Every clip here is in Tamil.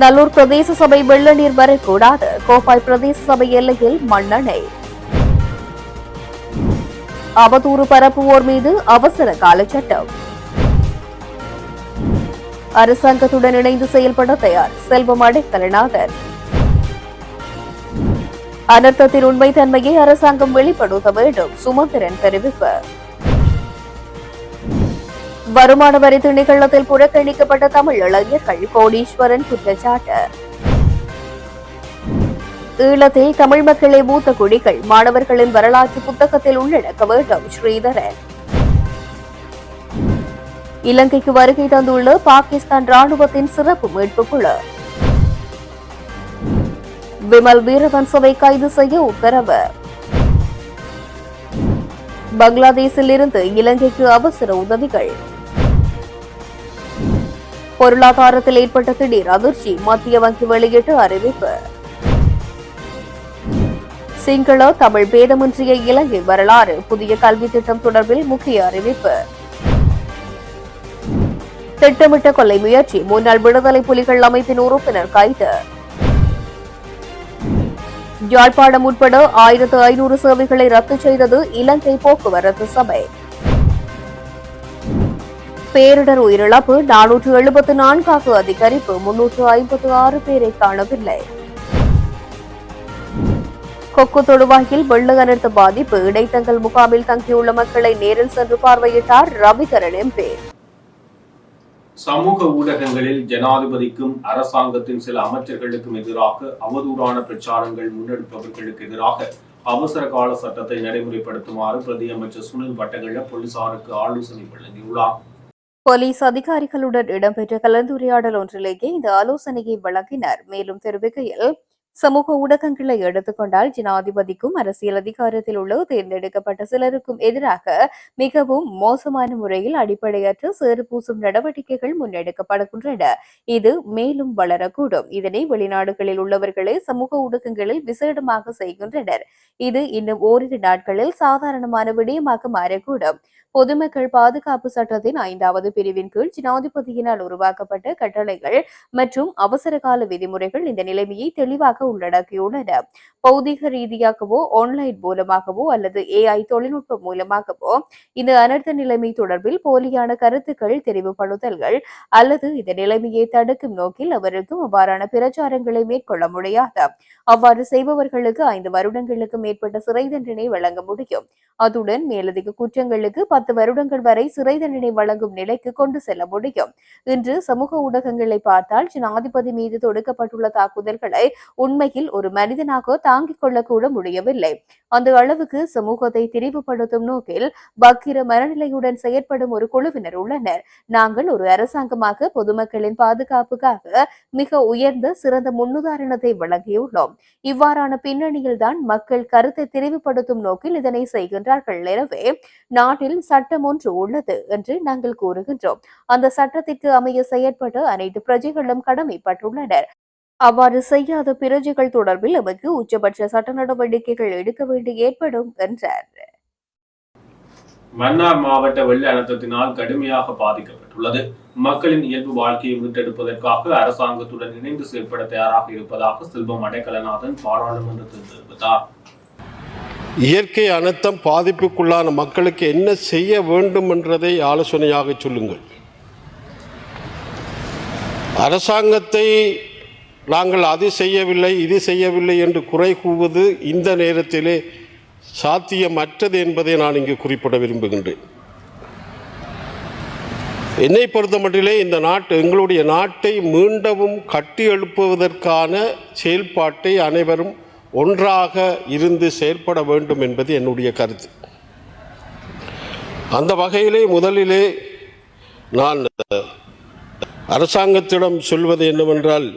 நல்லூர் பிரதேச சபை வெள்ள நீர் வரக்கூடாது கோப்பாய் பிரதேச சபை எல்லையில் மண்ணெண்ணெய் அவதூறு பரப்புவோர் மீது அவசர கால சட்டம் அரசாங்கத்துடன் இணைந்து செயல்பட தயார். செல்வம் அடைக்கலநாதன் அனர்த்தத்தின் உண்மைத்தன்மையை அரசாங்கம் வெளிப்படுத்த வேண்டும். சுமந்திரன் தெரிவிப்பார் வருமான வரி திணைக்களத்தில் புறக்கணிக்கப்பட்ட தமிழ் இளைஞர்கள் கோடீஸ்வரன் குற்றச்சாட்டு. ஈழத்தில் தமிழ் மக்களை மூத்த குடிகள் மாணவர்களின் வரலாற்று புத்தகத்தில் உள்ளடக்க வேண்டும் ஸ்ரீதரன். இலங்கைக்கு வருகை தந்துள்ள பாகிஸ்தான் ராணுவத்தின் சிறப்பு மீட்பு குழு விமல் வீரவன்சவை கைது செய்ய உத்தரவு. பங்களாதேஷில் இருந்து இலங்கைக்கு அவசர உதவிகள். பொருளாதாரத்தில் ஏற்பட்ட திடீர் அதிர்ச்சி மத்திய வங்கி வெளியிட்டு அறிவிப்பு. சிங்கள தமிழ் பேதமின்றிய இலங்கை வரலாறு புதிய கல்வி திட்டம் தொடர்பில் முக்கிய அறிவிப்பு. திட்டமிட்ட கொலை முயற்சி முன்னாள் விடுதலை புலிகள் அமைப்பின் உறுப்பினர் கைது. யாழ்ப்பாணம் உட்பட ஆயிரத்து ஐநூறு சேவைகளை ரத்து செய்தது இலங்கை போக்குவரத்து சபை. பேரிடர் உயிரிழப்பு நானூற்று எழுபத்து நான்காக அதிகரிப்பு முன்னூற்று ஐம்பத்து ஆறு பேரை காணவில்லை. கொக்கு தொடுவாயில் வெள்ள அனர்த்த பாதிப்பு இடைத்தங்கல் முகாமில் தங்கியுள்ள மக்களை நேரில் சென்று பார்வையிட்டார் ரவிகரன் எம்பி. சமூக ஊடகங்களில் ஜனாதிபதிக்கும் அரசாங்கத்தின் சில அமைச்சர்களுக்கும் எதிராக அவதூறான பிரச்சாரங்கள் முன்னெடுப்பவர்களுக்கு எதிராக அவசர கால சட்டத்தை நடைமுறைப்படுத்துமாறு பிரதி அமைச்சர் சுனில் வட்டகள்ள போலீசாருக்கு ஆலோசனை வழங்கியுள்ளார். போலீஸ் அதிகாரிகளுடன் இடம்பெற்ற கலந்துரையாடல் ஒன்றிலேயே இந்த ஆலோசனையை வழங்கினர். மேலும் தெரிவிக்கையில் சமூக ஊடகங்களை எடுத்துக்கொண்டால் ஜனாதிபதிக்கும் அரசியல் அதிகாரத்தில் உள்ள தேர்ந்தெடுக்கப்பட்ட சிலருக்கும் எதிராக மிகவும் மோசமான முறையில் அடிப்படையற்ற சேறு பூசும் நடவடிக்கைகள் முன்னெடுக்கப்படுகின்றன. இது மேலும் வளரக்கூடும். இதனை வெளிநாடுகளில் உள்ளவர்களே சமூக ஊடகங்களில் விசேடமாக செய்கின்றனர். இது இன்னும் ஓரிரு நாட்களில் சாதாரணமான விடயமாக மாறக்கூடும். பொதுமக்கள் பாதுகாப்பு சட்டத்தின் ஐந்தாவது பிரிவின் கீழ் ஜனாதிபதியினால் உருவாக்கப்பட்ட கட்டளைகள் மற்றும் அவசர கால விதிமுறைகள் இந்த நிலைமையை தெளிவாக உள்ளடக்கியுள்ளன. பௌதிக ரீதியாகவோ ஆன்லைன் மூலமாகவோ அல்லது ஏஐ தொழில்நுட்பம் மூலமாகவோ இந்த அனர்த்த நிலைமை தொடர்பில் போலியான கருத்துக்கள் தெரிவுபடுத்தல்கள் அல்லது இந்த நிலைமையை தடுக்கும் நோக்கில் அவருக்கும் அவ்வாறான பிரச்சாரங்களை மேற்கொள்ள முடியாது. அவ்வாறு செய்பவர்களுக்கு ஐந்து வருடங்களுக்கு மேற்பட்ட சிறை தண்டனை வழங்க முடியும். அதுடன் மேலதிக குற்றங்களுக்கு பத்து வருடங்கள் வரை சிறை தண்டனை வழங்கும் நிலைக்கு கொண்டு செல்ல முடியும். இன்று சமூக ஊடகங்களை பார்த்தால் ஜனாதிபதி மீது தொடுக்கப்பட்டுள்ள தாக்குதல்களை உண்மையில் ஒரு மனிதனாக தாங்கிக் கொள்ளக்கூட முடியவில்லை. அந்த அளவுக்கு சமூகத்தை திரிவுபடுத்தும் நோக்கில் பக்கிர மனநிலையுடன் செயற்படும் ஒரு குழுவினர் உள்ளனர். நாங்கள் ஒரு அரசாங்கமாக பொதுமக்களின் பாதுகாப்புக்காக மிக உயர்ந்த சிறந்த முன்னுதாரணத்தை வழங்கியுள்ளோம். இவ்வாறான பின்னணியில்தான் மக்கள் கருத்தை திரிவுபடுத்தும் நோக்கில் இதனை செய்கின்றார்கள். எனவே நாட்டில் சட்டம் ஒன்று உள்ளது என்று நாங்கள் கூறுகின்றோம். அந்த சட்டத்திற்கு அமைய செயற்பட்டு அனைத்து பிரஜைகளும் கடமைப்பட்டுள்ளனர். அவ்வாறு செய்யாத பிரஜைகள் தொடர்பில் எமக்கு உச்சபட்ச சட்ட நடவடிக்கைகள் எடுக்க வேண்டி ஏற்படும் என்றார். மன்னார் மாவட்ட வெள்ள அழுத்தத்தினால் கடுமையாக பாதிக்கப்பட்டுள்ளது. மக்களின் இயல்பு வாழ்க்கையை மீட்டெடுப்பதற்காக அரசாங்கத்துடன் இணைந்து செயல்பட தயாராக இருப்பதாக செல்வம் அடைக்கலநாதன் பாராளுமன்றத்தில் தெரிவித்தார். இயற்கை அனர்த்தம் பாதிப்புக்குள்ளான மக்களுக்கு என்ன செய்ய வேண்டும் என்றதை ஆலோசனையாக சொல்லுங்கள். அரசாங்கத்தை நாங்கள் அது செய்யவில்லை இது செய்யவில்லை என்று குறை கூவது இந்த நேரத்திலே சாத்தியமற்றது என்பதை நான் இங்கு குறிப்பிட விரும்புகின்றேன். என்னை பொறுத்தமட்டிலே இந்த நாட்டு எங்களுடைய நாட்டை மீண்டவும் கட்டி எழுப்புவதற்கான செயல்பாட்டை அனைவரும் ஒன்றாக இருந்து செயற்பட வேண்டும் என்பது என்னுடைய கருத்து. அந்த வகையிலே முதலிலே நான் அரசாங்கத்திடம் சொல்வது என்னவென்றால்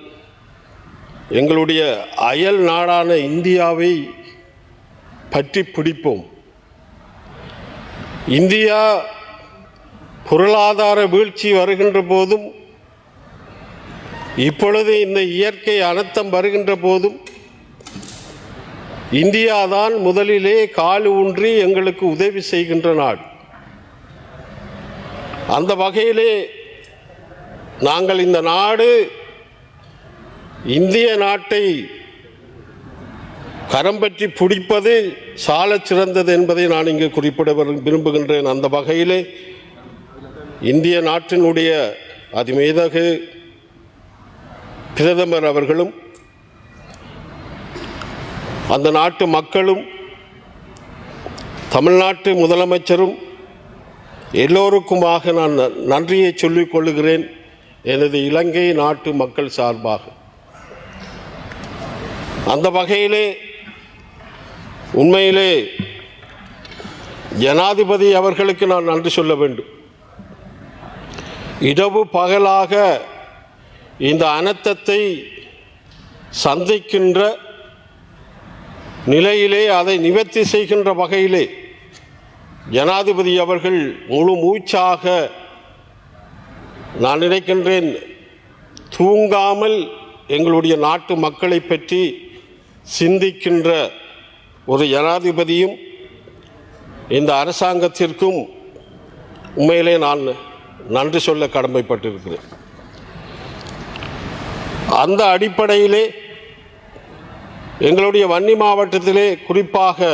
எங்களுடைய அயல் நாடான இந்தியாவை பற்றி பிடிப்போம். இந்தியா பொருளாதார வீழ்ச்சி வருகின்ற போதும் இப்பொழுது இந்த இயற்கை அனர்த்தம் வருகின்ற போதும் இந்தியாதான் முதலிலே கால் ஊன்றி எங்களுக்கு உதவி செய்கின்ற நாடு அந்த வகையிலே நாங்கள் இந்த நாடு இந்திய நாட்டை கரம் பற்றி பிடிப்பது சால சிறந்தது என்பதை நான் இங்கு குறிப்பிட விரும்புகின்றேன். அந்த வகையிலே இந்திய நாட்டினுடைய அதிமேதகு பிரதமர் அவர்களும் அந்த நாட்டு மக்களும் தமிழ்நாட்டு முதலமைச்சரும் எல்லோருக்குமாக நான் ந- நன்றியை சொல்லிக் கொள்கிறேன். எனது இலங்கை நாட்டு மக்கள் சார்பாக. அந்த வகையிலே உண்மையிலே ஜனாதிபதி அவர்களுக்கு நான் நன்றி சொல்ல வேண்டும். இடவு பகலாக இந்த அனர்த்தத்தை சந்திக்கின்ற நிலையிலே அதை நிவர்த்தி செய்கின்ற வகையிலே ஜனாதிபதி அவர்கள் முழு மூச்சாக நான் நினைக்கின்றேன் தூங்காமல் எங்களுடைய நாட்டு மக்களை பற்றி சிந்திக்கின்ற ஒரு ஜனாதிபதியும் இந்த அரசாங்கத்திற்கும் உண்மையிலே நான் நன்றி சொல்ல கடமைப்பட்டிருக்கிறேன். அந்த அடிப்படையிலே எங்களுடைய வன்னி மாவட்டத்திலே குறிப்பாக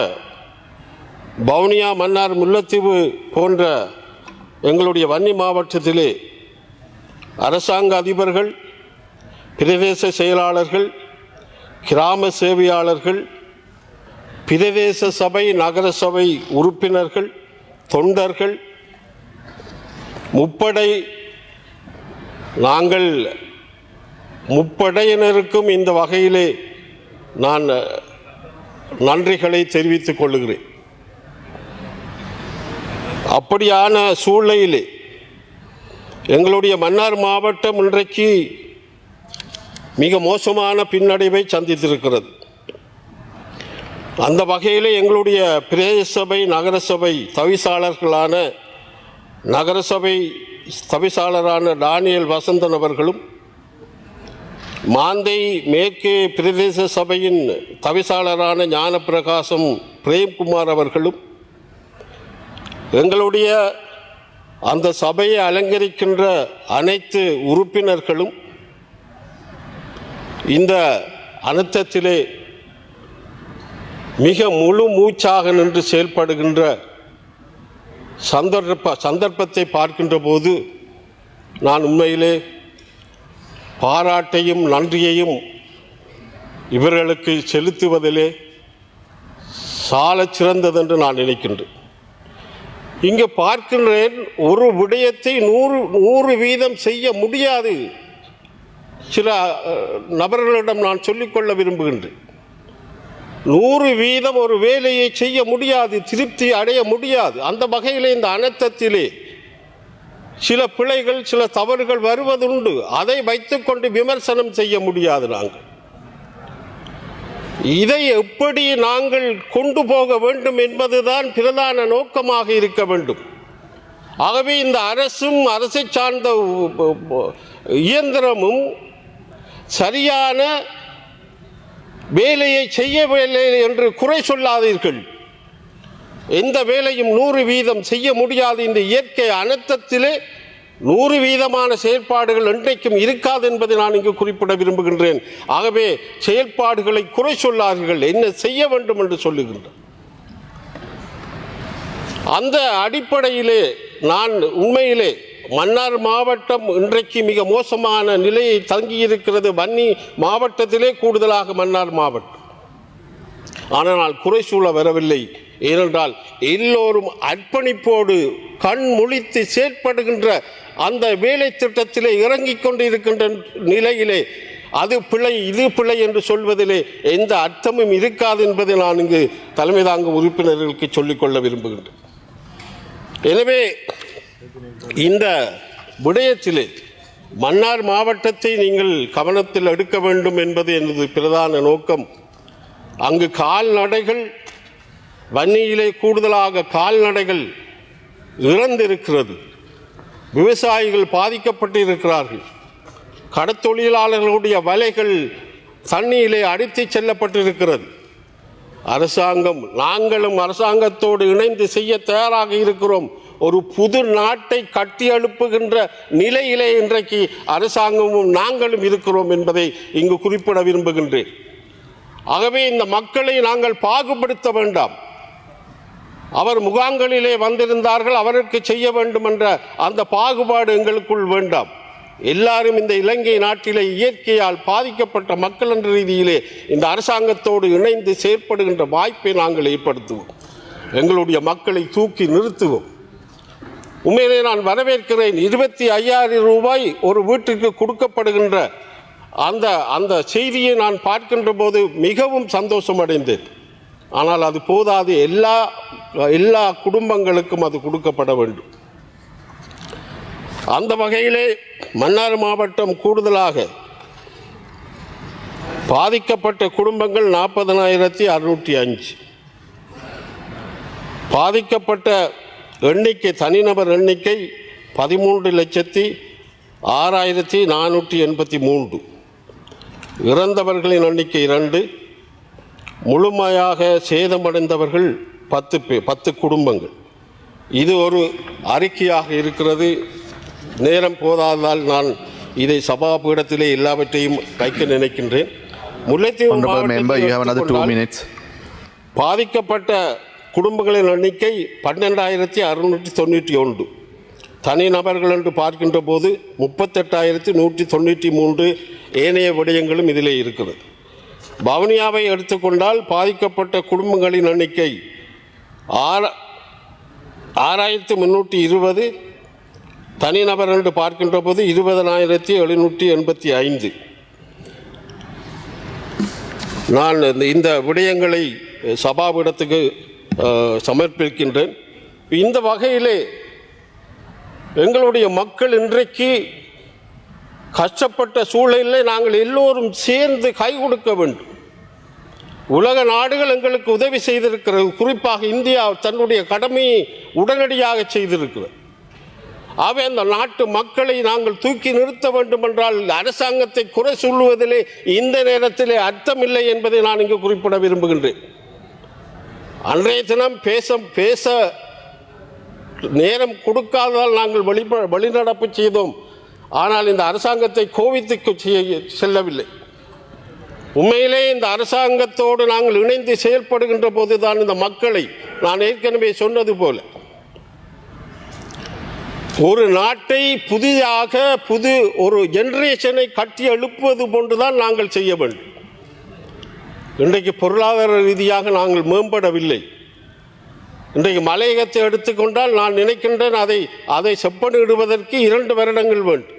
வவுனியா மன்னார் முல்லைத்தீவு போன்ற எங்களுடைய வன்னி மாவட்டத்திலே அரசாங்க அதிபர்கள் பிரதேச செயலாளர்கள் கிராம சேவையாளர்கள் பிரதேச சபை நகர சபை உறுப்பினர்கள் தொண்டர்கள் முப்படை நாங்கள் முப்படையினருக்கும் இந்த வகையிலே நான் நன்றிகளை தெரிவித்துக் கொள்கிறேன் அப்படியான சூழ்நிலையிலே எங்களுடைய மன்னார் மாவட்டம் இன்றைக்கு மிக மோசமான பின்னடைவை சந்தித்திருக்கிறது. அந்த வகையிலே எங்களுடைய பிரதேச சபை நகரசபை தவிசாளர்களான நகரசபை தவிசாளரான டானியல் வசந்தன் அவர்களும் மாந்தை மேற்கு பிரதேச சபையின் தவிசாளரான ஞானப்பிரகாசம் பிரேம்குமார் அவர்களும் எங்களுடைய அந்த சபையை அலங்கரிக்கின்ற அனைத்து உறுப்பினர்களும் இந்த அனர்த்தத்திலே மிக முழு மூச்சாக நின்று செயல்படுகின்ற சந்தர்ப்ப சந்தர்ப்பத்தை பார்க்கின்ற போது நான் உண்மையிலே பாராட்டையும் நன்றியையும் இவர்களுக்கு செலுத்துவதிலே சாலச் சிறந்ததென்று நான் நினைக்கின்றேன். இங்கே பார்க்கின்றேன் ஒரு விடயத்தை நூறு நூறு வீதம் செய்ய முடியாது. சில நபர்களிடம் நான் சொல்லிக்கொள்ள விரும்புகின்றேன். நூறு வீதம் ஒரு வேலையை செய்ய முடியாது திருப்தி அடைய முடியாது. அந்த வகையில் இந்த அனர்த்தத்திலே சில பிழைகள் சில தவறுகள் வருவதுண்டு. அதை வைத்துக்கொண்டு விமர்சனம் செய்ய முடியாது நாங்கள். இதை எப்படி நாங்கள் கொண்டு போக வேண்டும் என்பதுதான் பிரதான நோக்கமாக இருக்க வேண்டும். ஆகவே இந்த அரசும் அரசை சார்ந்த இயந்திரமும் சரியான வேலையை செய்யவில்லை என்று குறை சொல்லாதீர்கள். எந்த வேலையும் நூறு வீதம் செய்ய முடியாது. இந்த இயற்கை அனர்த்தத்திலே நூறு வீதமான செயற்பாடுகள் என்றைக்கும் இருக்காது என்பதை நான் இங்கு குறிப்பிட விரும்புகின்றேன். ஆகவே செயல்பாடுகளை குறை சொல்லாதீர்கள். என்ன செய்ய வேண்டும் என்று சொல்லுகின்றேன். அந்த அடிப்படையிலே நான் உண்மையிலே மன்னார் மாவட்டம் இன்றைக்கு மிக மோசமான நிலையை தங்கியிருக்கிறது. வன்னி மாவட்டத்திலே கூடுதலாக மன்னார் மாவட்டம். ஆனால் குறை சூழ வரவில்லை. ஏனென்றால் எல்லோரும் அர்ப்பணிப்போடு கண் முழித்து செயற்படுகின்ற அந்த வேலை திட்டத்திலே இறங்கிக் கொண்டிருக்கின்ற நிலையிலே அது பிழை இது பிழை என்று சொல்வதிலே எந்த அர்த்தமும் இருக்காது என்பதை நான் இங்கு தலைமை தாங்கும் உறுப்பினர்களுக்கு சொல்லிக்கொள்ள விரும்புகின்றேன். எனவே இந்த விடயத்திலே மன்னார் மாவட்டத்தை நீங்கள் கவனத்தில் எடுக்க வேண்டும் என்பது எனது பிரதான நோக்கம். அங்கு கால்நடைகள் வன்னியிலே கூடுதலாக கால்நடைகள் இறந்திருக்கிறது. விவசாயிகள் பாதிக்கப்பட்டு இருக்கிறார்கள் கடத்தொழிலாளர்களுடைய வலைகள் தண்ணியிலே அடித்துச் செல்லப்பட்டிருக்கிறது. அரசாங்கம் நாங்களும் அரசாங்கத்தோடு இணைந்து செய்ய தயாராக இருக்கிறோம். ஒரு புது நாட்டை கட்டி எழுப்புகின்ற நிலையிலே இன்றைக்கு அரசாங்கமும் நாங்களும் இருக்கிறோம் என்பதை இங்கு குறிப்பிட விரும்புகின்றேன். ஆகவே இந்த மக்களை நாங்கள் பாகுபடுத்த வேண்டாம். அவர் முகாம்களிலே வந்திருந்தார்கள் அவருக்கு செய்ய வேண்டும் என்ற அந்த பாகுபாடு எங்களுக்குள் வேண்டாம். எல்லாரும் இந்த இலங்கை நாட்டிலே இயற்கையால் பாதிக்கப்பட்ட மக்கள் என்ற ரீதியிலே இந்த அரசாங்கத்தோடு இணைந்து செயற்படுகின்ற வாய்ப்பை நாங்கள் ஏற்படுத்துவோம். எங்களுடைய மக்களை தூக்கி நிறுத்துவோம். உண்மையிலே நான் வரவேற்கிறேன் இருபத்தி ஐயாயிரம் ரூபாய் ஒரு வீட்டிற்கு கொடுக்கப்படுகின்ற அந்த அந்த செய்தியை நான் பார்க்கின்ற போது மிகவும் சந்தோஷம் அடைந்தேன் ஆனால் அது போதாது. எல்லா எல்லா குடும்பங்களுக்கும் அது கொடுக்கப்பட வேண்டும். அந்த வகையிலே மன்னார் மாவட்டம் கூடுதலாக பாதிக்கப்பட்ட குடும்பங்கள் நாற்பதனாயிரத்தி அறுநூற்றி அஞ்சு. பாதிக்கப்பட்ட எண்ணிக்கை தனிநபர் எண்ணிக்கை பதிமூன்று லட்சத்தி ஆறாயிரத்தி நானூற்றி எண்பத்தி மூன்று. இறந்தவர்களின் எண்ணிக்கை இரண்டு. முழுமையாக சேதமடைந்தவர்கள் பத்து பே பத்து குடும்பங்கள். இது ஒரு அறிக்கையாக இருக்கிறது. நேரம் போதாததால் நான் இதை சபாபீடத்திலே எல்லாவற்றையும் வைக்க நினைக்கின்றேன். முல்லைத்தீவு. பாதிக்கப்பட்ட குடும்பங்களின் எண்ணிக்கை பன்னெண்டாயிரத்தி அறுநூற்றி தொண்ணூற்றி ஒன்று. தனிநபர்கள் என்று பார்க்கின்ற போது முப்பத்தெட்டாயிரத்தி நூற்றி தொண்ணூற்றி மூன்று ஏனைய விடயங்களும் இதிலே இருக்கிறது. வவுனியாவை எடுத்துக்கொண்டால் பாதிக்கப்பட்ட குடும்பங்களின் எண்ணிக்கை ஆற ஆறாயிரத்தி முந்நூற்றி இருபது தனிநபர் என்று பார்க்கின்ற போது இருபதனாயிரத்தி எழுநூற்றி எண்பத்தி ஐந்து. நான் இந்த இந்த விடயங்களை சபாவிடத்துக்கு சமர்ப்பிக்கின்றேன். இந்த வகையிலே எங்களுடைய மக்கள் இன்றைக்கு கஷ்டப்பட்ட சூழலில் நாங்கள் எல்லோரும் சேர்ந்து கை கொடுக்க வேண்டும். உலக நாடுகள் எங்களுக்கு உதவி செய்திருக்கிறது. குறிப்பாக இந்தியா தன்னுடைய கடமையை உடனடியாக செய்திருக்கிறது. ஆகவே அந்த நாட்டு மக்களை நாங்கள் தூக்கி நிறுத்த வேண்டும் என்றால் அரசாங்கத்தை குறை சொல்லுவதிலே இந்த நேரத்திலே அர்த்தமில்லை என்பதை நான் இங்கு குறிப்பிட விரும்புகின்றேன். அன்றைய தினம் பேச பேச நேரம் கொடுக்காததால் நாங்கள் வெளிப்ப வழிநடப்பு செய்தோம். ஆனால் இந்த அரசாங்கத்தை கோவித்துக்கு செல்லவில்லை. உண்மையிலே இந்த அரசாங்கத்தோடு நாங்கள் இணைந்து செயல்படுகின்ற போதுதான் இந்த மக்களை நான் ஏற்கனவே சொன்னது போல. ஒரு நாட்டை புதிதாக புது ஒரு ஜெனரேஷனை கட்டி எழுப்புவது போன்றுதான் நாங்கள் செய்ய வேண்டும். இன்றைக்கு பொருளாதார ரீதியாக நாங்கள் மேம்படவில்லை. இன்றைக்கு மலையகத்தை எடுத்துக்கொண்டால் நான் நினைக்கின்றேன் அதை அதை செப்பனிடுவதற்கு இரண்டு வருடங்கள் வேண்டும்.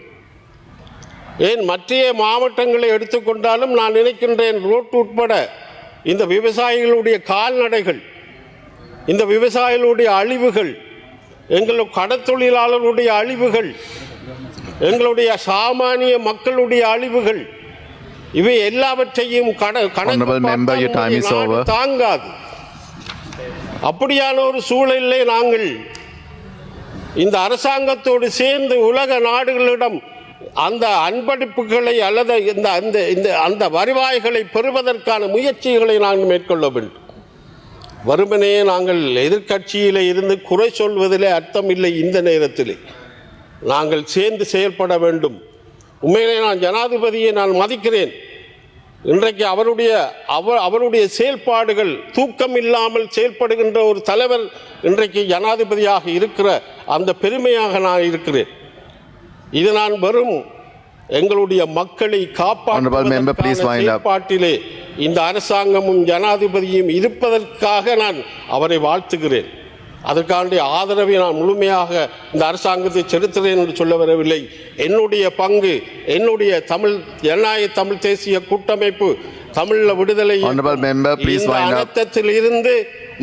ஏன் மற்ற மாவட்டங்களை எடுத்துக்கொண்டாலும் நான் நினைக்கின்றேன் ரோட்டு உட்பட இந்த விவசாயிகளுடைய கால்நடைகள் இந்த விவசாயிகளுடைய அழிவுகள் எங்கள் கடத்தொழிலாளர்களுடைய அழிவுகள் எங்களுடைய சாமானிய மக்களுடைய அழிவுகள் இவை எல்லாவற்றையும் கண கணக்கு. தாங்காது அப்படியான ஒரு சூழலிலே நாங்கள் இந்த அரசாங்கத்தோடு சேர்ந்து உலக நாடுகளிடம் அந்த அன்பளிப்புகளை அல்லது இந்த அந்த இந்த அந்த வருவாய்களை பெறுவதற்கான முயற்சிகளை நாங்கள் மேற்கொள்ள வேண்டும் வறுமனே நாங்கள் எதிர்கட்சியில் இருந்து குறை சொல்வதிலே அர்த்தம் இல்லை இந்த நேரத்தில். நாங்கள் சேர்ந்து செயல்பட வேண்டும். உண்மையிலே நான் ஜனாதிபதியை நான் மதிக்கிறேன். இன்றைக்கு அவருடைய அவர் அவருடைய செயல்பாடுகள் தூக்கம் இல்லாமல் செயல்படுகின்ற ஒரு தலைவர் இன்றைக்கு ஜனாதிபதியாக இருக்கிற அந்த பெருமையாக நான் இருக்கிறேன். இது நான் வெறும் எங்களுடைய மக்களை. செயல்பாட்டிலே இந்த அரசாங்கமும் ஜனாதிபதியும் இருப்பதற்காக நான் அவரை வாழ்த்துகிறேன். அதற்காண்டி ஆதரவை நான் முழுமையாக இந்த அரசாங்கத்தை செலுத்துகிறேன் என்று சொல்ல வரவில்லை. என்னுடைய பங்கு என்னுடைய தமிழ் ஜனநாயக தமிழ் தேசிய கூட்டமைப்பு தமிழ விடுதலை இருந்து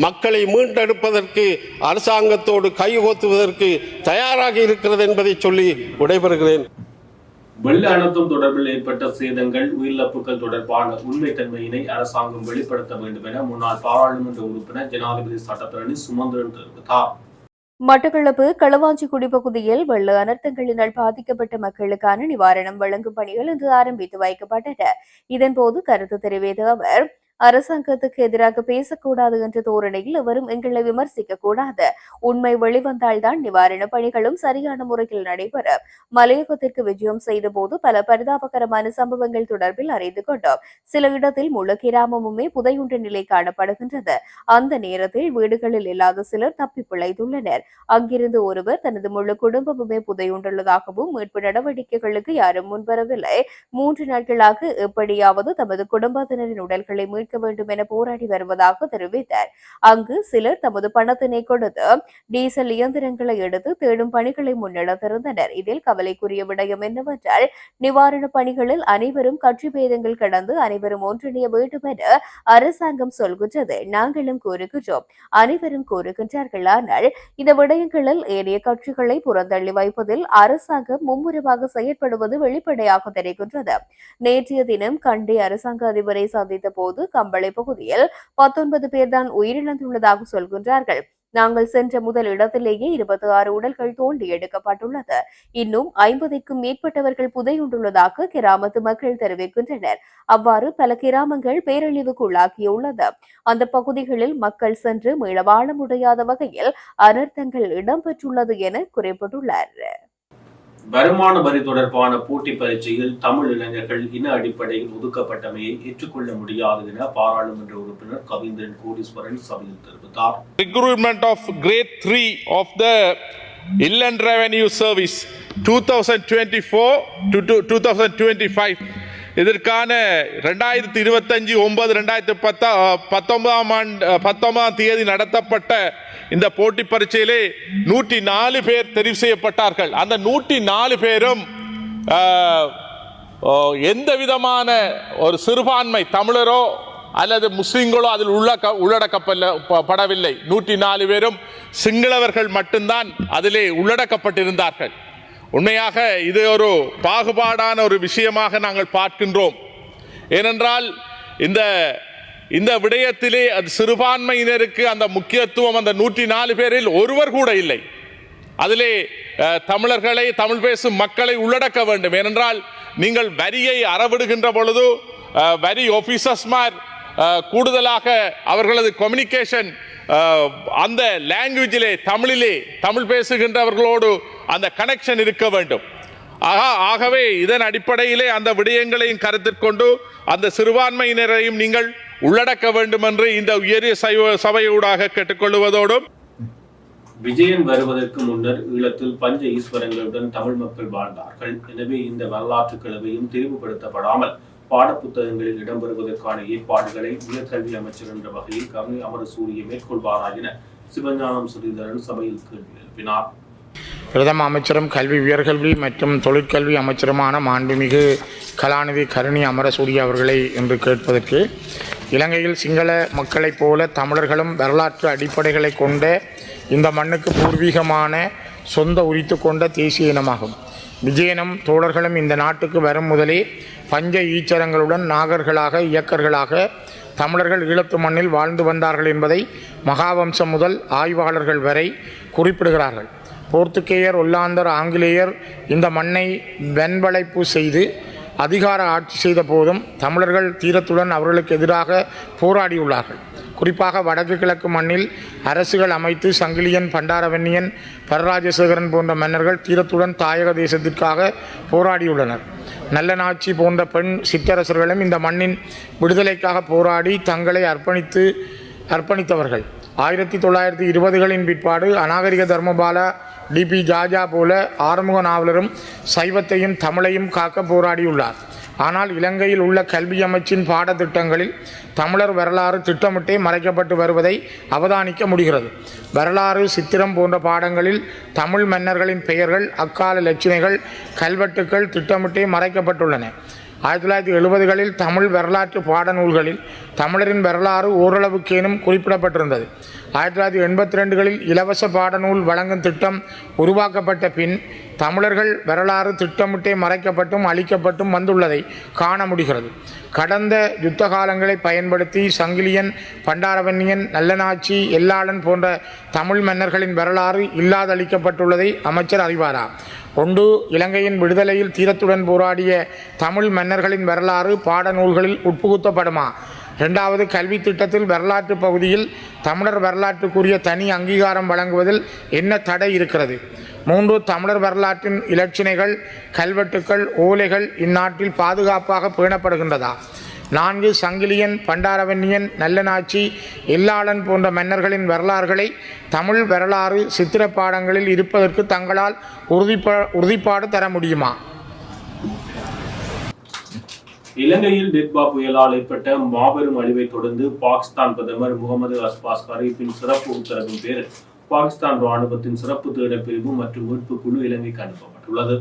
மக்களை மீண்டெடுப்பதற்கு அரசாங்கத்தோடு கைகோத்துவதற்கு தயாராக இருக்கிறது என்பதை சொல்லி விடைபெறுகிறேன். வெள்ள அழுத்தம் தொடர்பில் ஏற்பட்ட சேதங்கள் உயிரிழப்புகள் தொடர்பான உண்மைத்தன்மையினை அரசாங்கம் வெளிப்படுத்த வேண்டும் என முன்னாள் பாராளுமன்ற உறுப்பினர் ஜனாதிபதி சட்டத்தரணி சுமந்திரன் தெரிவித்தார். மட்டக்களப்பு களவாஞ்சிக்குடி பகுதியில் வெள்ள அனர்த்தங்களினால் பாதிக்கப்பட்ட மக்களுக்கான நிவாரணம் வழங்கும் பணிகள் இன்று ஆரம்பித்து வைக்கப்பட்டன. இதன்போது கருத்து தெரிவித்த அவர் அரசாங்கத்துக்கு எதிராக பேசக்கூடாது என்ற தோரணையில் எவரும் எங்களை விமர்சிக்க கூடாது உண்மை வெளிவந்தால்தான் நிவாரணப் பணிகளும் சரியான முறையில் நடைபெறும் மலையகத்திற்கு விஜயம் செய்த போது பல பரிதாபகரமான சம்பவங்கள் தொடர்பில் அறிந்து கொண்டோம். சில இடத்தில் முழு கிராமமுமே புதையுண்ட நிலை காணப்படுகின்றது. அந்த நேரத்தில் வீடுகளில் இல்லாத சிலர் தப்பி பிழைத்துள்ளனர். அங்கிருந்து ஒருவர் தனது முழு குடும்பமுமே புதையுண்டுள்ளதாகவும் மீட்பு நடவடிக்கைகளுக்கு யாரும் முன்வரவில்லை. மூன்று நாட்களாக எப்படியாவது தமது குடும்பத்தினரின் உடல்களை மீட்க வேண்டும் என போராடி வருவதாக தெரிவித்தார். அங்கு சிலர் தமது பணத்தினை கொடுத்து டீசல் இயந்திரங்களை எடுத்து தேடும் பணிகளை முன்னெடுத்திருந்தனர். இதில் கவலைக்குரிய விடயம் என்னவென்றால் நிவாரணப் பணிகளில் அனைவரும் கட்சி பேதங்கள் கடந்து அனைவரும் ஒன்றிணைய வேண்டும் என அரசாங்கம் சொல்கின்றது. நாங்களும் கோருகின்றோம் அனைவரும் கோருகின்றார்கள் ஆனால் இந்த விடயங்களில் ஏனைய கட்சிகளை புறந்தள்ளி வைப்பதில் அரசாங்கம் மும்முரமாக செயற்படுவது வெளிப்படையாக தெரிகின்றது. நேற்றைய தினம் கண்டி அரசாங்க அதிபரை சந்தித்த போது கம்பளை பகுதியில் பத்தொன்பது பேர்தான் உயிரிழந்துள்ளதாக சொல்கின்றார்கள். நாங்கள் சென்ற முதல் இடத்திலேயே இருபத்தி ஆறு உடல்கள் தோண்டி எடுக்கப்பட்டுள்ளது. இன்னும் ஐம்பதுக்கும் மேற்பட்டவர்கள் புதையுண்டுள்ளதாக கிராமத்து மக்கள் தெரிவிக்கின்றனர். அவ்வாறு பல கிராமங்கள் பேரழிவுக்குள்ளாகியுள்ளது. அந்த பகுதிகளில் மக்கள் சென்று மீள வாழ முடியாத வகையில் அனர்த்தங்கள் இடம்பெற்றுள்ளது என குறிப்பிட்டுள்ளார். வருமான வரி தொடர்பான போட்டி பரீட்சையில் தமிழ் இளைஞர்கள் இன அடிப்படையில் ஒதுக்கப்பட்டமையை ஏற்றுக்கொள்ள முடியாது என பாராளுமன்ற உறுப்பினர் கவிந்திரன் கோடீஸ்வரன் சபையில் தெரிவித்தார். Recruitment of grade 3 of the Inland Revenue Service 2024 to twenty 2025 இதற்கான ரெண்டாயிரத்தி இருபத்தஞ்சு ஒன்பது ரெண்டாயிரத்தி பத்தா பத்தொன்பதாம் ஆண்டு பத்தொன்பதாம் தேதி நடத்தப்பட்ட இந்த போட்டி பரீட்சையிலே நூற்றி நாலு பேர் தெரிவு செய்யப்பட்டார்கள். அந்த நூற்றி நாலு பேரும் எந்த விதமான ஒரு சிறுபான்மை தமிழரோ அல்லது முஸ்லிம்களோ அதில் உள்ளக்க உள்ளடக்கப்பல்ல படவில்லை. நூற்றி நாலு பேரும் சிங்களவர்கள் மட்டும்தான் அதிலே உள்ளடக்கப்பட்டிருந்தார்கள். உண்மையாக இது ஒரு பாகுபாடான ஒரு விஷயமாக நாங்கள் பார்க்கின்றோம். ஏனென்றால் இந்த இந்த விடயத்திலே அது சிறுபான்மையினருக்கு அந்த முக்கியத்துவம் அந்த நூற்றி நாலு பேரில் ஒருவர் கூட இல்லை. அதிலே தமிழர்களை தமிழ் பேசும் மக்களை உள்ளடக்க வேண்டும். ஏனென்றால் நீங்கள் வரியை அறவிடுகின்ற பொழுது வரி ஆஃபீஸர்ஸ்மார் கூடுதலாக அவர்களது கம்யூனிகேஷன் அந்த லாங்குவேஜிலே தமிழிலே தமிழ் பேசுகின்றவர்களோடு அந்த கனெக்ஷன் இருக்க வேண்டும். ஆகா ஆகவே இதன் அடிப்படையிலே அந்த விடயங்களையும் கருத்தில் கொண்டு அந்த சிறுபான்மையினரையும் நீங்கள் உள்ளடக்க வேண்டும் என்று இந்த உயரிய சைவ சபையூடாக கேட்டுக்கொள்வதோடும் விஜயன் வருவதற்கு முன்னர் ஈழத்தில் பஞ்ச ஈஸ்வரங்களுடன் தமிழ் மக்கள் வாழ்ந்தார்கள். எனவே இந்த வரலாற்று கிளவையும் தெளிவுபடுத்தப்படாமல் பாடப்புத்தகங்களில் இடம்பெறுவதற்கான ஏற்பாடுகளை உயர்கல்வி அமைச்சர் என்ற வகையில் கருணை அமரசூரிய மேற்கொள்வாரா என சிவஞானம் ஸ்ரீதரன் சபையில் கேள்வி எழுப்பினார். பிரதம அமைச்சரும் கல்வி உயர்கல்வி மற்றும் தொழிற்கல்வி அமைச்சருமான மாண்புமிகு கலாநிதி கருணி அமரசூரிய அவர்களை என்று கேட்பதற்கு இலங்கையில் சிங்கள மக்களைப் போல தமிழர்களும் வரலாற்று அடிப்படைகளை கொண்ட இந்த மண்ணுக்கு பூர்வீகமான சொந்த உரித்து கொண்ட தேசிய இனமாகும். விஜயனும் தோழர்களும் இந்த நாட்டுக்கு வரும் முதலே பஞ்ச ஈச்சரங்களுடன் நாகர்களாக இயக்கர்களாக தமிழர்கள் ஈழத்து மண்ணில் வாழ்ந்து வந்தார்கள் என்பதை மகாவம்சம் முதல் ஆய்வாளர்கள் வரை குறிப்பிடுகிறார்கள். போர்த்துக்கேயர் ஒல்லாந்தர் ஆங்கிலேயர் இந்த மண்ணை வெண்வளைப்பு செய்து அதிகார ஆட்சி செய்த போதும் தமிழர்கள் தீரத்துடன் அவர்களுக்கு எதிராக போராடியுள்ளார்கள். குறிப்பாக வடக்கு கிழக்கு மண்ணில் அரசுகள் அமைத்து சங்கிலியன் பண்டாரவன்னியன் பரராஜசேகரன் போன்ற மன்னர்கள் தீரத்துடன் தாயக தேசத்திற்காக போராடியுள்ளனர். நல்லநாச்சி போன்ற பெண் சிற்றரசர்களும் இந்த மண்ணின் விடுதலைக்காக போராடி தங்களை அர்ப்பணித்து அர்ப்பணித்தவர்கள். ஆயிரத்தி தொள்ளாயிரத்தி இருபதுகளின் பிற்பாடு அநாகரிக தர்மபாலா டிபி ஜாஜா போல ஆறுமுக நாவலரும் சைவத்தையும் தமிழையும் காக்க போராடியுள்ளார். ஆனால் இலங்கையில் உள்ள கல்வி அமைச்சின் பாடத்திட்டங்களில் தமிழர் வரலாறு திட்டமிட்டே மறைக்கப்பட்டு வருவதை அவதானிக்க முடிகிறது. வரலாறு சித்திரம் போன்ற பாடங்களில் தமிழ் மன்னர்களின் பெயர்கள் அக்கால லட்சணைகள் கல்வெட்டுக்கள் திட்டமிட்டே மறைக்கப்பட்டுள்ளன. ஆயிரத்தி தொள்ளாயிரத்தி எழுபதுகளில் தமிழ் வரலாற்று பாடநூல்களில் தமிழரின் வரலாறு ஓரளவுக்கேனும் குறிப்பிடப்பட்டிருந்தது. ஆயிரத்தி தொள்ளாயிரத்தி எண்பத்தி ரெண்டுகளில் இலவச பாடநூல் வழங்கும் திட்டம் உருவாக்கப்பட்ட பின் தமிழர்கள் வரலாறு திட்டமிட்டே மறைக்கப்பட்டும் அழிக்கப்பட்டும் வந்துள்ளதை காண முடிகிறது. கடந்த யுத்த காலங்களை பயன்படுத்தி சங்கிலியன் பண்டாரவன்னியன் நல்லனாட்சி எல்லாளன் போன்ற தமிழ் மன்னர்களின் வரலாறு இல்லாதளிக்கப்பட்டுள்ளதை அமைச்சர் அறிவாரா? ஒன்று இலங்கையின் விடுதலையில் தீரத்துடன் போராடிய தமிழ் மன்னர்களின் வரலாறு பாடநூல்களில் உட்புகுத்தப்படுமா? இரண்டாவது கல்வி திட்டத்தில் வரலாற்று பகுதியில் தமிழர் வரலாற்றுக்குரிய தனி அங்கீகாரம் வழங்குவதில் என்ன தடை இருக்கிறது? மூன்று தமிழர் வரலாற்றின் இலட்சணைகள் கல்வெட்டுக்கள் ஓலைகள் இந்நாட்டில் பாதுகாப்பாக பேணப்படுகின்றதா? நான்கு சங்கிலியன் பண்டாரவன்னியன் நல்லநாச்சி எல்லாளன் போன்ற மன்னர்களின் வரலாறுகளை தமிழ் வரலாறு சித்திர பாடங்களில் இருப்பதற்கு தங்களால் உறுதிப்பா உறுதிப்பாடு தர முடியுமா? இலங்கையில் நிர்பா புயலால் ஏற்பட்ட மாபெரும் அழிவை தொடர்ந்து பாகிஸ்தான் பிரதமர் முகமது அஸ்பாஸ் ஷரீஃபின் சிறப்பு உத்தரவின் பேரில் பாகிஸ்தான் ராணுவத்தின் சிறப்பு தேடல் பிரிவு மற்றும் மீட்பு குழு இலங்கைக்கு அனுப்பப்பட்டுள்ளது.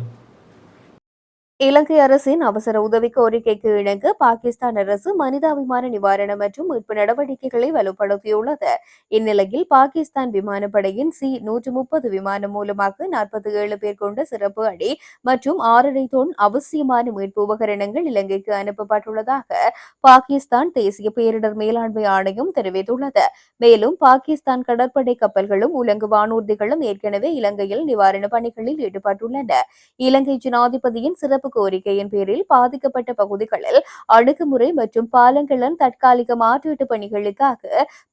இலங்கை அரசின் அவசர உதவி கோரிக்கைக்கு இணங்க பாகிஸ்தான் அரசு மனிதாபிமான நிவாரணம் மற்றும் மீட்பு நடவடிக்கைகளை வலுப்படுத்தியுள்ளது. இந்நிலையில் பாகிஸ்தான் விமானப்படையின் சி நூற்று முப்பது விமானம் மூலமாக நாற்பத்தி ஏழு பேர் கொண்ட சிறப்பு அணி மற்றும் ஆறரை தொன் அவசியமான மீட்பு உபகரணங்கள் இலங்கைக்கு அனுப்பப்பட்டுள்ளதாக பாகிஸ்தான் தேசிய பேரிடர் மேலாண்மை ஆணையம் தெரிவித்துள்ளது. மேலும் பாகிஸ்தான் கடற்படை கப்பல்களும் உலங்கு வானூர்திகளும் ஏற்கனவே இலங்கையில் நிவாரண பணிகளில் ஈடுபட்டுள்ளன. இலங்கை ஜனாதிபதியின் சிறப்பு கோரிக்கையின் பேரில் பாதிக்கப்பட்ட பகுதிகளில் அணுகுமுறை மற்றும் பாலங்களின் தற்காலிக மாற்றீட்டு பணிகளுக்காக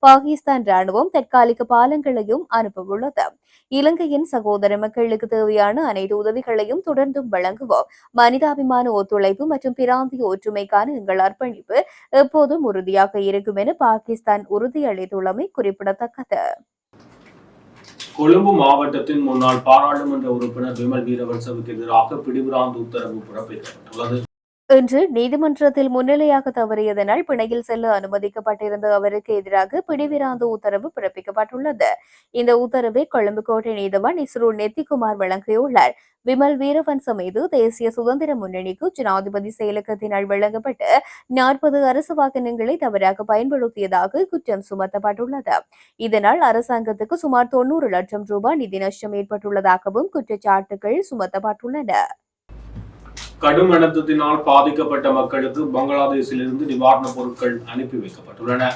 பாகிஸ்தான் ராணுவம் தற்காலிக பாலங்களையும் அனுப்பவுள்ளது. இலங்கையின் சகோதர மக்களுக்கு தேவையான அனைத்து உதவிகளையும் தொடர்ந்தும் வழங்குவோம். மனிதாபிமான ஒத்துழைப்பு மற்றும் பிராந்திய ஒற்றுமைக்கான எங்கள் அர்ப்பணிப்பு எப்போதும் உறுதியாக இருக்கும் என பாகிஸ்தான் உறுதியளித்துள்ளமை குறிப்பிடத்தக்கது. கொழும்பு மாவட்டத்தின் முன்னாள் பாராளுமன்ற உறுப்பினர் விமல் வீரவன்சவுக்கு எதிராக பிடிவிராந்து உத்தரவு பிறப்பிக்கப்பட்டுள்ளது இன்று நீதிமன்றத்தில் முன்னிலையாக தவறியதனால் பிணையில் செல்ல அனுமதிக்கப்பட்டிருந்த அவருக்கு எதிராக பிடிவிராந்த உத்தரவு பிறப்பிக்கப்பட்டுள்ளது. இந்த உத்தரவை கொழும்பு கோட்டை நீதவான் இஸ்ரோ நெத்திகுமார் வழங்கியுள்ளார். விமல் வீரவன்ச மீது தேசிய சுதந்திர முன்னணிக்கு ஜனாதிபதி செயலகத்தினால் வழங்கப்பட்டு நாற்பது அரசு வாகனங்களை தவறாக பயன்படுத்தியதாக குற்றம் சுமத்தப்பட்டுள்ளது. இதனால் அரசாங்கத்துக்கு சுமார் தொன்னூறு லட்சம் ரூபாய் நிதி நஷ்டம் ஏற்பட்டுள்ளதாகவும் குற்றச்சாட்டுகள் சுமத்தப்பட்டுள்ளன. கடும் அனர்த்தத்தினால் பாதிக்கப்பட்ட மக்களுக்கு பங்களாதேஷிலிருந்து நிவாரணப் பொருட்கள் அனுப்பி வைக்கப்பட்டுள்ளன.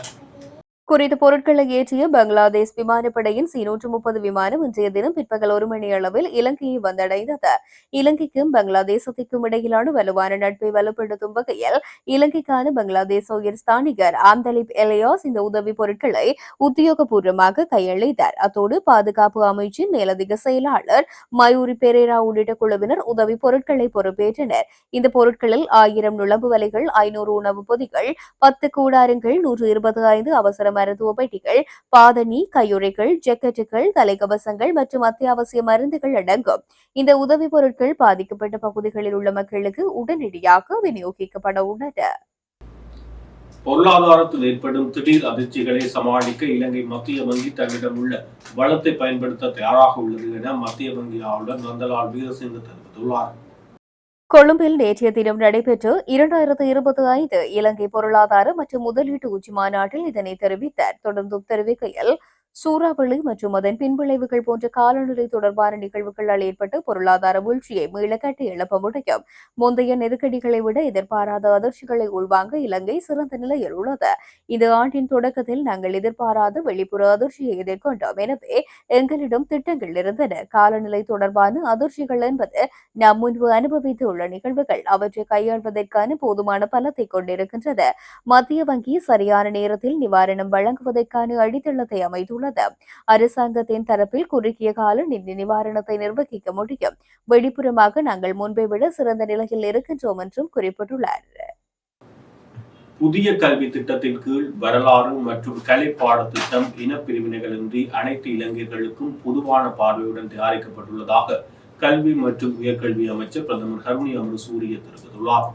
குறித்த பொருட்களை ஏற்றிய பங்களாதேஷ் விமானப்படையின் சி நூற்று முப்பது விமானம் இன்றைய தினம் பிற்பகல் ஒரு மணி அளவில் இலங்கையை வந்தடைந்தது. இலங்கைக்கும் பங்களாதேசத்திற்கும் இடையிலான வலுவான நட்பை வலுப்படுத்தும் வகையில் இலங்கைக்கான பங்களாதேஷ் உயர் ஸ்தானிகர் ஆந்தலிப் எலியாஸ் இந்த உதவி பொருட்களை உத்தியோகபூர்வமாக கையளித்தார். அத்தோடு பாதுகாப்பு அமைச்சின் மேலதிக செயலாளர் மயூரி பெரேரா உள்ளிட்ட குழுவினர் உதவி பொருட்களை பொறுப்பேற்றனர். இந்த பொருட்களில் ஆயிரம் நுழம்பு வலைகள் ஐநூறு உணவு பொதிகள் பத்து கூடாரங்கள் நூற்று இருபத்தி ஐந்து அவசரம் மருத்துவ பெட்டிகள் பாதணி கையுறைகள் ஜெக்கெட்டுகள் தலைக்கவசங்கள் மற்றும் அத்தியாவசிய மருந்துகள் அடங்கும். இந்த உதவிப் பொருட்கள் பாதிக்கப்பட்ட பகுதிகளில் உள்ள மக்களுக்கு உடனடியாக விநியோகிக்கப்பட உள்ளன. பொருளாதாரத்தில் ஏற்படும் திடீர் அதிர்ச்சிகளை சமாளிக்க இலங்கை மத்திய வங்கி தன்னிடம் உள்ள வளத்தை பயன்படுத்த தயாராக உள்ளது என மத்திய வங்கி ஆளுநர் நந்தலால் வீரசிங்க தெரிவித்துள்ளார். கொழும்பில் நேற்றைய தினம் நடைபெற்ற இரண்டாயிரத்து இருபத்தி ஐந்து இலங்கை பொருளாதார மற்றும் முதலீட்டு உச்சி மாநாட்டில் இதனை தெரிவித்தார். தொடர்ந்தும் தெரிவிக்கையில் சூறாவளி மற்றும் அதன் பின்விளைவுகள் போன்ற காலநிலை தொடர்பான நிகழ்வுகளால் ஏற்பட்ட பொருளாதார வீழ்ச்சியை மீள கட்டி எழுப்ப முடியும். முந்தைய நெருக்கடிகளை விட எதிர்பாராத அதிர்ச்சிகளை உள்வாங்க இலங்கை சிறந்த நிலையில் உள்ளது. இந்த ஆண்டின் தொடக்கத்தில் நாங்கள் எதிர்பாராத வெளிப்புற அதிர்ச்சியை எதிர்கொண்டோம். எனவே எங்களிடம் திட்டங்கள் இருந்தன. காலநிலை தொடர்பான அதிர்ச்சிகள் என்பது நாம் முன்பு அனுபவித்து உள்ள நிகழ்வுகள். அவற்றை கையாள்வதற்கான போதுமான பலத்தை கொண்டிருக்கின்றது. மத்திய வங்கி சரியான நேரத்தில் நிவாரணம் வழங்குவதற்கான அடித்தளத்தை அமைத்துள்ளது. உள்ளது. அரசாங்கத்தின் தரப்பில் குறுகிய கால நிதி நிவாரணத்தை நிர்வகிக்க முடியும். வெளிப்புறமாக நாங்கள் முன்பை விட சிறந்த நிலையில் இருக்கின்றோம் என்றும் குறிப்பிட்டுள்ளார். புதிய கல்வி திட்டத்தின் கீழ் வரலாறு மற்றும் கலை பாடத்திட்டம் இனப்பிரிவினைகளின்றி அனைத்து இளைஞர்களுக்கும் பொதுவான பார்வையுடன் தயாரிக்கப்பட்டுள்ளதாக கல்வி மற்றும் உயர்கல்வி அமைச்சர் பிரதமர் கருணி அமர் சூரிய தெரிவித்துள்ளார்.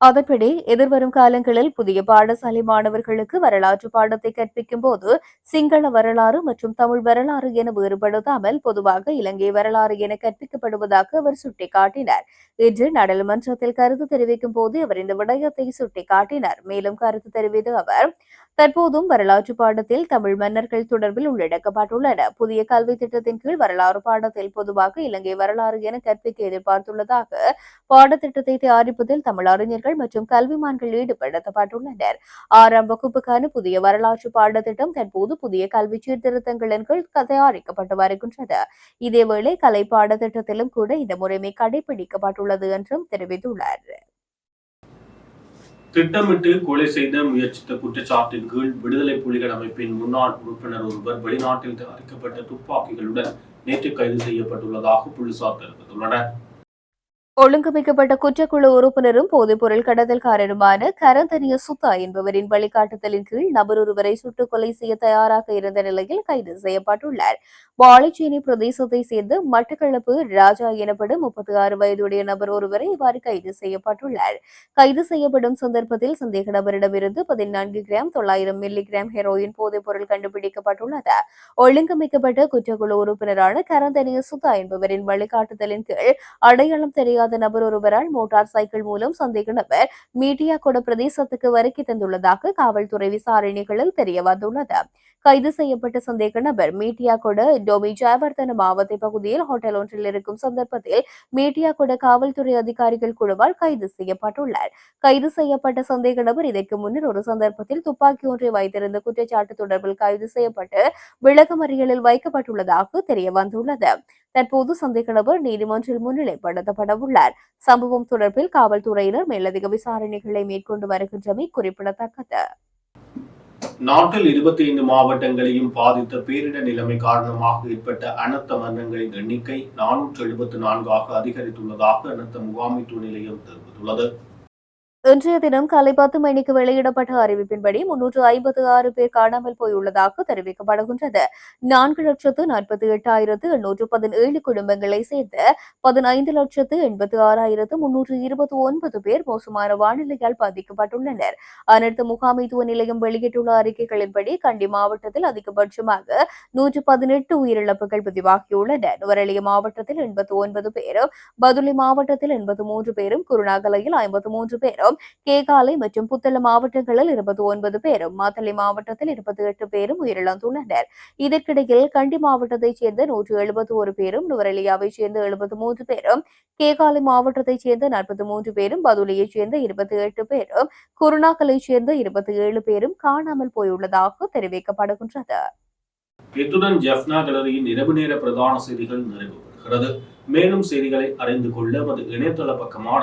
அதன்படி எதிர்வரும் காலங்களில் புதிய பாடசாலை மாணவர்களுக்கு வரலாற்று பாடத்தை கற்பிக்கும் போது சிங்கள வரலாறு மற்றும் தமிழ் வரலாறு என வேறுபடுத்தாமல் பொதுவாக இலங்கை வரலாறு என கற்பிக்கப்படுவதாக அவர் சுட்டிக்காட்டினார். இன்று நாடாளுமன்றத்தில் கருத்து தெரிவிக்கும் போது அவர் இந்த விடயத்தை சுட்டிக்காட்டினார். மேலும் கருத்து தெரிவித்த அவர் தற்போதும் வரலாற்று பாடத்தில் தமிழ் மன்னர்கள் தொடர்பில் உள்ளடக்கப்பட்டுள்ளன. புதிய கல்வி திட்டத்தின் கீழ் வரலாறு பாடத்தில் பொதுவாக இலங்கை வரலாறு என கற்பிக்க எதிர்பார்த்துள்ளதாக பாடத்திட்டத்தை தயாரிப்பதில் தமிழ் அறிஞர்கள் மற்றும் கல்விமான்கள் ஈடுபடுத்தப்பட்டுள்ளனர் ஆறாம் வகுப்புக்கான புதிய வரலாற்று பாடத்திட்டம் தற்போது புதிய கல்வி சீர்திருத்தங்களின் கீழ் தயாரிக்கப்பட்டு வருகின்றது. இதேவேளை கலை பாடத்திட்டத்திலும் கூட இந்த முறைமை கடைபிடிக்கப்பட்டுள்ளது என்றும் தெரிவித்துள்ளார். திட்டமிட்டு கொலை செய்த முயற்சித்த குற்றச்சாட்டின் கீழ் விடுதலை புலிகள் அமைப்பின் முன்னாள் உறுப்பினர் ஒருவர் வெளிநாட்டில் தயாரிக்கப்பட்ட துப்பாக்கிகளுடன் நேற்று கைது செய்யப்பட்டுள்ளதாக போலீசார் தெரிவித்துள்ளனர். ஒழுங்கமைக்கப்பட்ட குற்றக்குழு உறுப்பினரும் போதைப்பொருள் கடத்தல்காரருமான கரந்தனிய சுத்தா என்பவரின் வழிகாட்டுதலின் கீழ் நபர் ஒருவரை சுட்டுக் கொலை செய்ய தயாராக இருந்த நிலையில் கைது செய்யப்பட்டுள்ளார். வாழைச்சேனை பிரதேசத்தை சேர்ந்த மட்டக்களப்பு ராஜா எனப்படும் முப்பத்தி ஆறு வயதுடைய நபர் ஒருவரை இவ்வாறு கைது செய்யப்பட்டுள்ளார். கைது செய்யப்படும் சந்தர்ப்பத்தில் சந்தேக நபரிடமிருந்து பதினான்கு கிராம் தொள்ளாயிரம் மில்லி கிராம் ஹெரோயின் போதைப்பொருள் கண்டுபிடிக்கப்பட்டுள்ளது. ஒழுங்கமைக்கப்பட்ட குற்றக்குழு உறுப்பினரான கரந்தனிய சுத்தா என்பவரின் வழிகாட்டுதலின் கீழ் அடையாளம் தெரியாத தெரியாத நபர் ஒருவரால் மோட்டார் சைக்கிள் மூலம் சந்தேக நபர் மீடியா கொட பிரதேசத்துக்கு வருகை தந்துள்ளதாக காவல்துறை விசாரணைகளில் தெரியவந்துள்ளது கைது செய்யப்பட்ட சந்தேக நபர் மீடியா கொட டோமி ஜெயவர்தன மாவட்ட பகுதியில் ஹோட்டல் ஒன்றில் இருக்கும் சந்தர்ப்பத்தில் மீடியா கொட காவல்துறை அதிகாரிகள் குழுவால் கைது செய்யப்பட்டுள்ளார். கைது செய்யப்பட்ட சந்தேக நபர் இதற்கு முன்னர் ஒரு சந்தர்ப்பத்தில் துப்பாக்கி ஒன்றை வைத்திருந்த குற்றச்சாட்டு தொடர்பில் கைது செய்யப்பட்டு விளக்கமறியலில் வைக்கப்பட்டுள்ளதாக தெரிய வந்துள்ளது. தற்போது சந்தேக நபர் நீதிமன்றில் முன்னிலைப்படுத்தப்பட உள்ளார் சம்பவம் தொடர்பில் காவல்துறையினர் மேலதிக விசாரணைகளை மேற்கொண்டு வருகின்றமை குறிப்பிடத்தக்கது. நாட்டில் இருபத்தி ஐந்து மாவட்டங்களையும் பாதித்த பேரிடர் நிலைமை காரணமாக ஏற்பட்ட அனர்த்த மரணங்களின் எண்ணிக்கை நானூற்று எழுபத்தி நான்காக அதிகரித்துள்ளதாக அனர்த்த முகாமைத்துவ நிலையம் தெரிவித்துள்ளது. இன்றைய தினம் காலை பத்து மணிக்கு வெளியிடப்பட்ட அறிவிப்பின்படி முன்னூற்று ஐம்பத்து ஆறு பேர் காணாமல் போயுள்ளதாக தெரிவிக்கப்படுகின்றது. நான்கு லட்சத்து நாற்பத்தி எட்டாயிரத்து எண்ணூற்று பதினேழு குடும்பங்களை சேர்ந்த பதினைந்து லட்சத்து எண்பத்து ஆறாயிரத்து முன்னூற்று இருபத்தி ஒன்பது பேர் மோசமான வானிலையால் பாதிக்கப்பட்டுள்ளனர். அனைத்து முகாமைத்துவ நிலையம் வெளியிட்டுள்ள அறிக்கைகளின்படி கண்டி மாவட்டத்தில் அதிகபட்சமாக நூற்று பதினெட்டு உயிரிழப்புகள் பதிவாகியுள்ளன. நுவரெலிய மாவட்டத்தில் எண்பத்தி ஒன்பது பேரும் பதுளை மாவட்டத்தில் எண்பத்து மூன்று பேரும் குருணாகலையில் ஐம்பத்து மூன்று பேரும் கேகாலை மற்றும் புத்தள மாவட்டங்களில் இருபத்தி ஒன்பது பேரும் மாத்தளை மாவட்டத்தில் இருபத்தி எட்டு பேரும் உயிரிழந்துள்ளனர். இதற்கிடையில் கண்டி மாவட்டத்தைச் சேர்ந்த நூற்று எழுபத்தி ஒரு பேரும் நுவரெலியாவைச் சேர்ந்த எழுபத்தி மூன்று பேரும் கேகாலை மாவட்டத்தைச் சேர்ந்த நாற்பத்தி மூன்று பேரும் பதுலியைச் சேர்ந்த இருபத்தி எட்டு பேரும் குருணாகலைச் சேர்ந்த இருபத்தி ஏழு பேரும் காணாமல் போயுள்ளதாக தெரிவிக்கப்படுகின்றது. இத்துடன் ஜெஃப்னா கலரியின் இரவு நேர பிரதான செய்திகள் நிறைவு பெறுகிறது மேலும் செய்திகளை அறிந்து கொள்ள நமது இணையதள பக்கமான